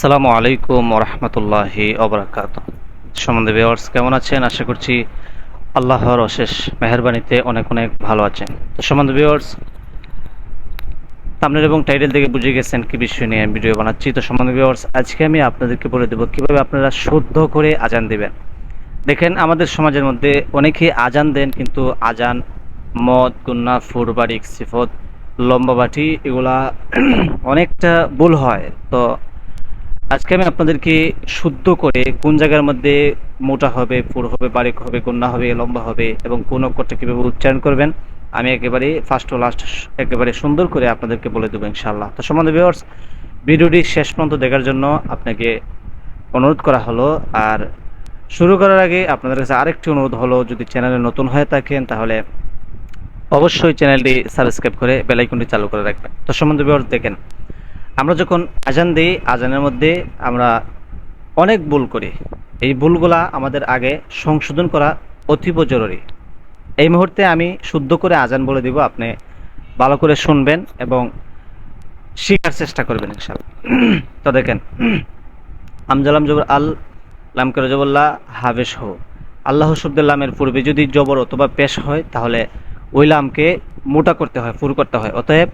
আসসালামু আলাইকুম রহমতুল্লাহি অবরাকাত সম্বন্ধে ভিওয়ার্স কেমন আছেন? আশা করছি আল্লাহর অশেষ মেহরবানিতে অনেক অনেক ভালো আছেন। তো সম্বন্ধে ভিওয়ার্স আপনার এবং টাইটেল থেকে বুঝে গেছেন কি বিষয় নিয়ে ভিডিও বানাচ্ছি। তো সম্বন্ধে ভিওয়ার্স আজকে আমি আপনাদেরকে বলে দেবো কীভাবে আপনারা শুদ্ধ করে আজান দেবেন। দেখেন, আমাদের সমাজের মধ্যে অনেকেই আজান দেন, কিন্তু আজান, মদ, গুন্না ফুরবাড়িক সিফত লম্বাবাটি এগুলা অনেকটা ভুল হয়। তো আজকে আমি আপনাদেরকে শুদ্ধ করে কোন জায়গার মধ্যে মোটা হবে ফুর হবে, বারিক হবে গুন্না হবে, লম্বা হবে এবং কোন অক্ষরটা কীভাবে উচ্চারণ করবেন, আমি একেবারে ফার্স্ট ও লাস্ট একেবারে সুন্দর করে আপনাদেরকে বলে দেবো ইনশাল্লাহ তো সম্বন্ধে ভিউয়ার্স ভিডিওটি শেষ পর্যন্ত দেখার জন্য আপনাকে অনুরোধ করা হলো। আর শুরু করার আগে আপনাদের কাছে আরেকটি অনুরোধ হলো, যদি চ্যানেলে নতুন হয়ে থাকেন তাহলে অবশ্যই চ্যানেলটি সাবস্ক্রাইব করে বেলাইকনটি চালু করে রাখবেন। তো সম্বন্ধে ভিউয়ার্স দেখেন আমরা যখন আজান দিই, আজানের মধ্যে আমরা অনেক ভুল করি। এই ভুলগুলা আমাদের আগে সংশোধন করা অতীব জরুরি। এই মুহূর্তে আমি শুদ্ধ করে আজান বলে দিব, আপনি ভালো করে শুনবেন এবং শেখার চেষ্টা করবেন ইনশাল্লাহ তো দেখেন আমজালাম জবর আল লামকের জবল্লা হাবেশ হো। আল্লাহ শব্দের লামের পূর্বে যদি জবর অথবা পেশ হয়, তাহলে ওই লামকে মোটা করতে হয়, ফুর করতে হয়। অতএব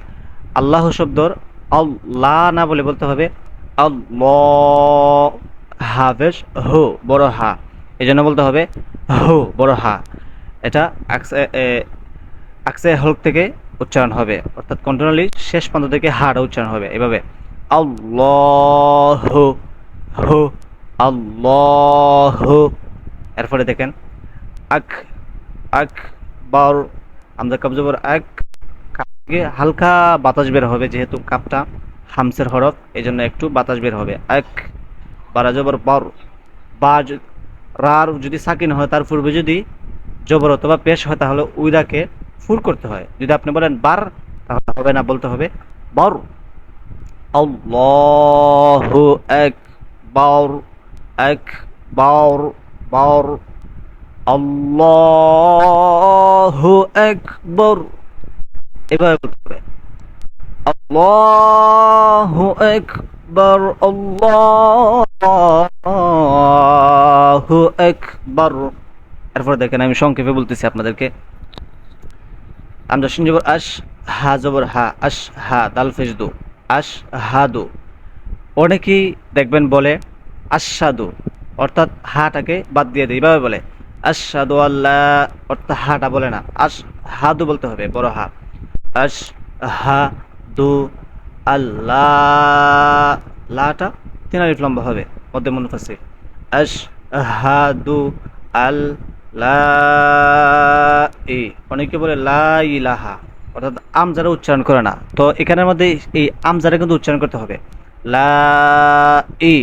আল্লাহ শব্দর আল্লাহ না বলে বলতে হবে আল্লাহ হাফেজ হো, বড় হা। এই জন্য বলতে হবে হো, বড় হা। এটা আকসে হলক থেকে উচ্চারণ হবে। অর্থাৎ কন্টিনিউলি শেষ প্রান্ত থেকে হাটা উচ্চারণ হবে। এভাবে। আল্লাহ, হো, আল্লাহ। এরপরে দেখেন, আক আক, বার আমরা কবজবর এক হালকা বাতাস বের হবে যেহেতু কাপটা হামসের হরফ এই জন্য একটু বাতাস বের হবে। এক বারা জবর বর বা রার যদি সাকিন হয়, তার পূর্বে যদি জবর অথবা পেশ হয়, তাহলে উইদাকে ফুর করতে হয়। যদি আপনি বলেন বার, তাহলে হবে না, বলতে হবে বর। আল্লাহু আকবার আকবার বার। আল্লাহু আকবার এভাবে বলতে হবে আল্লাহু আকবার আল্লাহু আকবার। এরপরে দেখেন আমি সংক্ষেপে বলতেছি আপনাদেরকে। আমরা জবর আশ হা জবর হা আশ হা দাল ফেজদু আশ হাদু অনেকেই দেখবেন বলে আশাদু অর্থাৎ হাটাকে বাদ দিয়ে দেয়। এইভাবে বলে আশাদু আল্লাহ অর্থাৎ হাটা বলে না আশ হাদু বলতে হবে, বড় হা। আশ হা দু আল্লাহ লাটা তিন আলিফ লম্বা হবে, মধ্যে মুনফাসি আশ হা দু আল ই অনেকে বলে লা ইলাহা, অর্থাৎ আম যারা উচ্চারণ করে না। তো এখানের মধ্যে এই আম যারা কিন্তু উচ্চারণ করতে হবে। লা ই,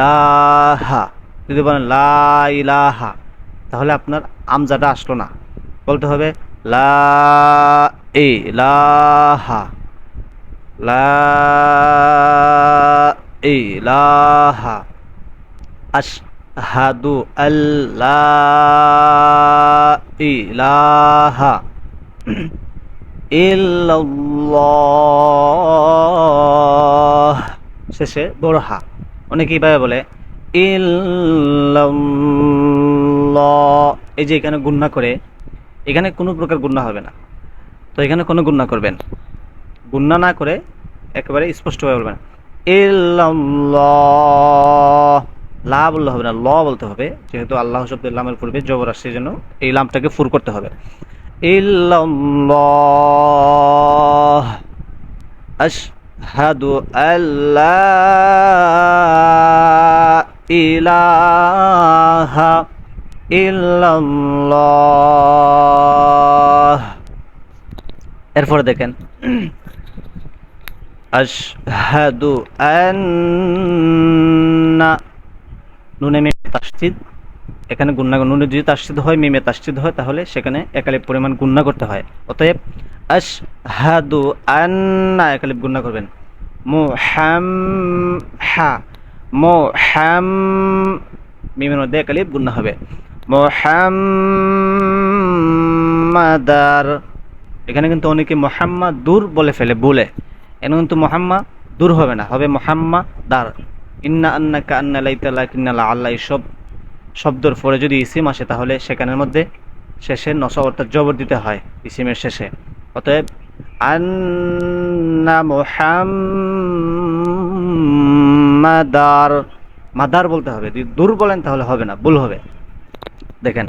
লাহা, যদি বলেন লা ইলাহা, তাহলে আপনার আমজাটা আসলো না। বলতে হবে লা ই লাহা ইলাহা আশহাদু আল্লাহ ইলাহা ইল্লাল্লাহ। শেষে বড় হা। অনেকেই ভাবে বলে, ইল্লাল্লাহ। এই যে এখানে গুন্না করে, এখানে কোনো প্রকার গুন্না হবে না। তো এখানে কোনো গুন্না করবেন। গুন্না না করে একেবারে স্পষ্টভাবে বলবেন। লা বললে হবে না, ল বলতে হবে। যেহেতু আল্লাহ শব্দের লামের পূর্বে জবর আসছে জন্য এই লামটাকে ফুর করতে হবে। আশহাদু ইলাহা ইল্লাল্লাহ। এরপরে দেখেন। আশহাদু আন্না নুনে মিমে তাসজিদ এখানে গুন্না নুনে যদি তাসজিদ হয়, মিমে তাসজিদ হয়, তাহলে সেখানে একালিপ পরিমাণ গুন্না করতে হয়। অতএব আশহাদু আন্না একালিপ গুন্না করবেন। মুহাম হা মুহাম মিমের মধ্যে একালিপ গুন্না হবে। মুহাম্মাদার এখানে কিন্তু অনেকে মোহাম্মদ দূর বলে ফেলে, বলে। এখানে কিন্তু মোহাম্মা দূর হবে না, হবে মোহাম্মা দার ইন্না আন্না কা আন্না লাইতা, লাকিন্না লা আল্লাহ এইসব শব্দর পরে যদি ইসিম আসে, তাহলে সেখানের মধ্যে শেষে নসব অর্থাৎ জবর দিতে হয়, ইসিমের শেষে। অতএব, আন্না মুহাম্মাদার, মাদার বলতে হবে। যদি দূর বলেন, তাহলে হবে না, ভুল হবে। দেখেন,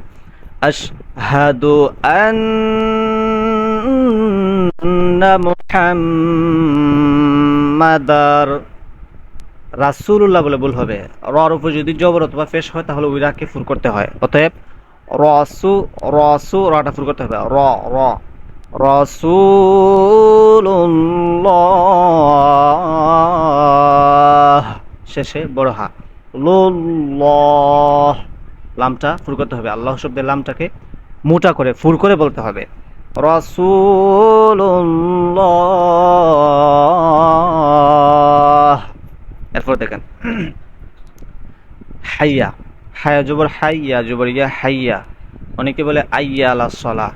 আশহাদু আন্না মুহাম্মাদার রাসূলুল্লাহ বলে ভুল হবে। রর যদি জবর অথবা পেশ হয়, তাহলে ওই রাকে ফুর করতে হয়। অতএব রসু রসু, রটা ফুর করতে হবে। র র। রসুল্লাহ শেষে বড় হা। লামটা ফুর করতে হবে। আল্লাহ শব্দের লামটাকে মোটা করে, ফুর করে বলতে হবে। রসুল্লাহ এরপর দেখেন। হাইয়া। হায়া জবর হাইয়া, জবর ইয়া হাইয়া। অনেকে বলে আইয়া আলা সলা।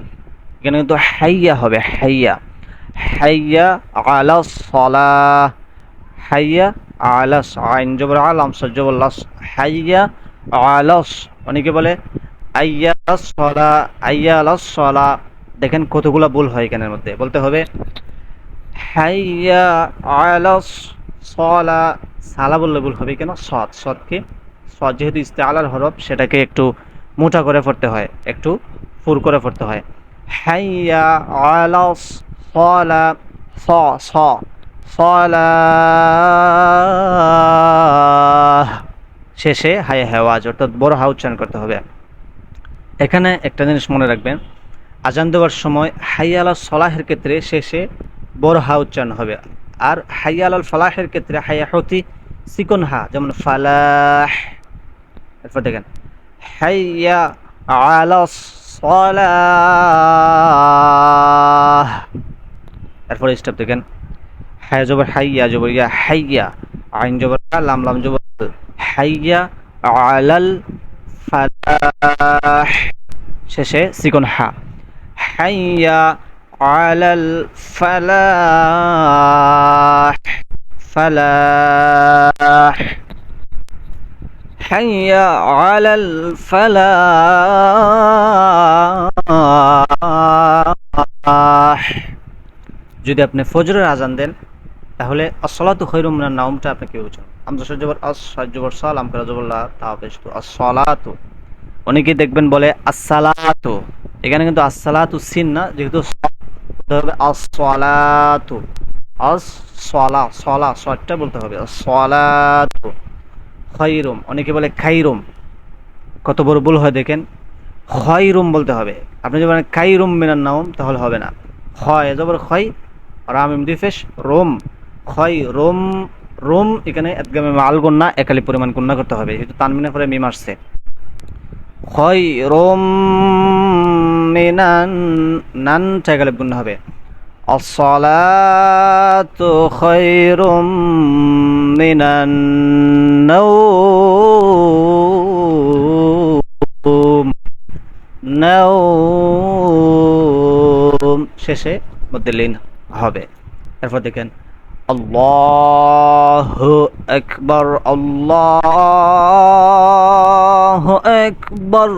এখানে কিন্তু হাইয়া হবে, হাইয়া। হাইয়া আলা সলা। হাইয়া আলাস আইন জবর আলাম সজবর লাস। হাইয়া আলাস অনেকে বলে আইয়া সলা, আইয়া আলা সলা। দেখেন কতগুলো ভুল হয় এখানের মধ্যে। বলতে হবে, হাইয়া সলা, সালা বললে ভুল হবে কেন? সৎ। সৎকে, সৎ যেহেতু ইস্তেআলার হরফ, সেটাকে একটু মোটা করে পড়তে হয়, একটু ফুর করে পড়তে হয়। স স শেষে হাই হেওয়াজ অর্থাৎ বড় হা উচ্চারণ করতে হবে। এখানে একটা জিনিস মনে রাখবেন আজান দেওয়ার সময় হাইয়ালা সলাহের ক্ষেত্রে শেষে বড় হা উচ্চারণ হবে। আর হাইয়াল ফালাহের ক্ষেত্রে হাইয়া হতি সিকন হা যেমন ফালাহ। এরপর দেখেন, হাইয়া আলা সলাহ। এরপর স্টেপ দেখেন, হায়া জবর হাইয়া, জবর ইয়া হাইয়া, আইন জবর লাম লাম জবর। হাইয়া আলাল ফালাহ। শেষে সিকন হা হাইয়া আলাল ফালাহ ফালাহ হাইয়া আলাল ফালাহ যদি আপনি ফজরের আজান দেন তাহলে আসলাতু খৈরুম মিনান নাওমটা আপনাকে উচ্চারণ আমজা সজ্জবর আস সজ্জবর সাল আমকারা জবরল্লাহ তাহাফেজ তো আসলাতু অনেকেই দেখবেন বলে আসসালাতু এখানে কিন্তু আসসালাতু সিন না যেহেতু হবে আসসালাতু। আস সলা সটটা বলতে হবে। আসসালাতু খৈরুম অনেকে বলে খাইরুম। কত বড় ভুল হয় দেখেন। খয়রুম বলতে হবে। আপনি যদি বলেন কাইরুম মিনান নাওম, তাহলে হবে না। হয় জবর খয়, রাম ইম দিফেশ রোম। খয়, রোম রোম, এখানে একদমে মাল গন্যা একালি পরিমাণ গণ্যা করতে হবে। যেহেতু তানমিনের পরে মিম আসছে। খয়, রোম। মিনান নান জায়গালে গুণ হবে। শেষে মধ্যলীন হবে। এরপর দেখেন আল্লাহ একবার আল্লাহ একবার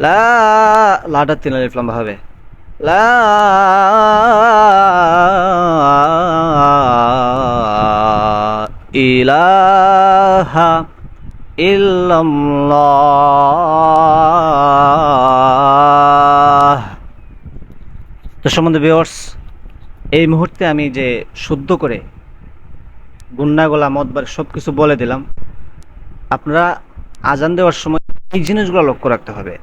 লা লাটা তিন আলিফ হবে। লা ইলাহা ইল্লাল্লাহ। তো সম্বন্ধে ভিউয়ার্স এই মুহূর্তে আমি যে শুদ্ধ করে গুন্ডাগোলা মদবার সব কিছু বলে দিলাম, আপনারা আজান দেওয়ার সময় এই জিনিসগুলো লক্ষ্য রাখতে হবে।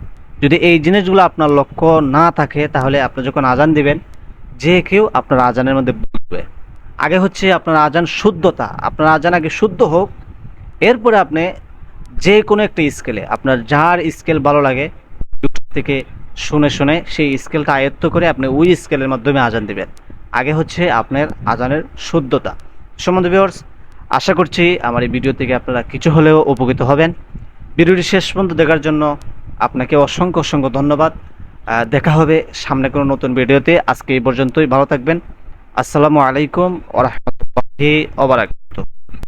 যদি এই জিনিসগুলো আপনার লক্ষ্য না থাকে, তাহলে আপনি যখন আজান দিবেন, যে কেউ আপনার আজানের মধ্যে বুঝবে আগে হচ্ছে আপনার আজান শুদ্ধতা। আপনার আজান আগে শুদ্ধ হোক, এরপরে আপনি যে কোনো একটা স্কেলে, আপনার যার স্কেল ভালো লাগে থেকে শুনে শুনে সেই স্কেলটা আয়ত্ত করে আপনি ওই স্কেলের মাধ্যমে আজান দিবেন। আগে হচ্ছে আপনার আজানের শুদ্ধতা। সম্বন্ধে ভিউয়ার্স আশা করছি আমার এই ভিডিও থেকে আপনারা কিছু হলেও উপকৃত হবেন। ভিডিওটি শেষ পর্যন্ত দেখার জন্য আপনাকে অসংখ্য অসংখ্য ধন্যবাদ। দেখা হবে সামনে কোনো নতুন ভিডিওতে। আজকে এই পর্যন্তই। ভালো থাকবেন। আসসালামু আলাইকুম ওরহমতুল্লাহি ওবারাক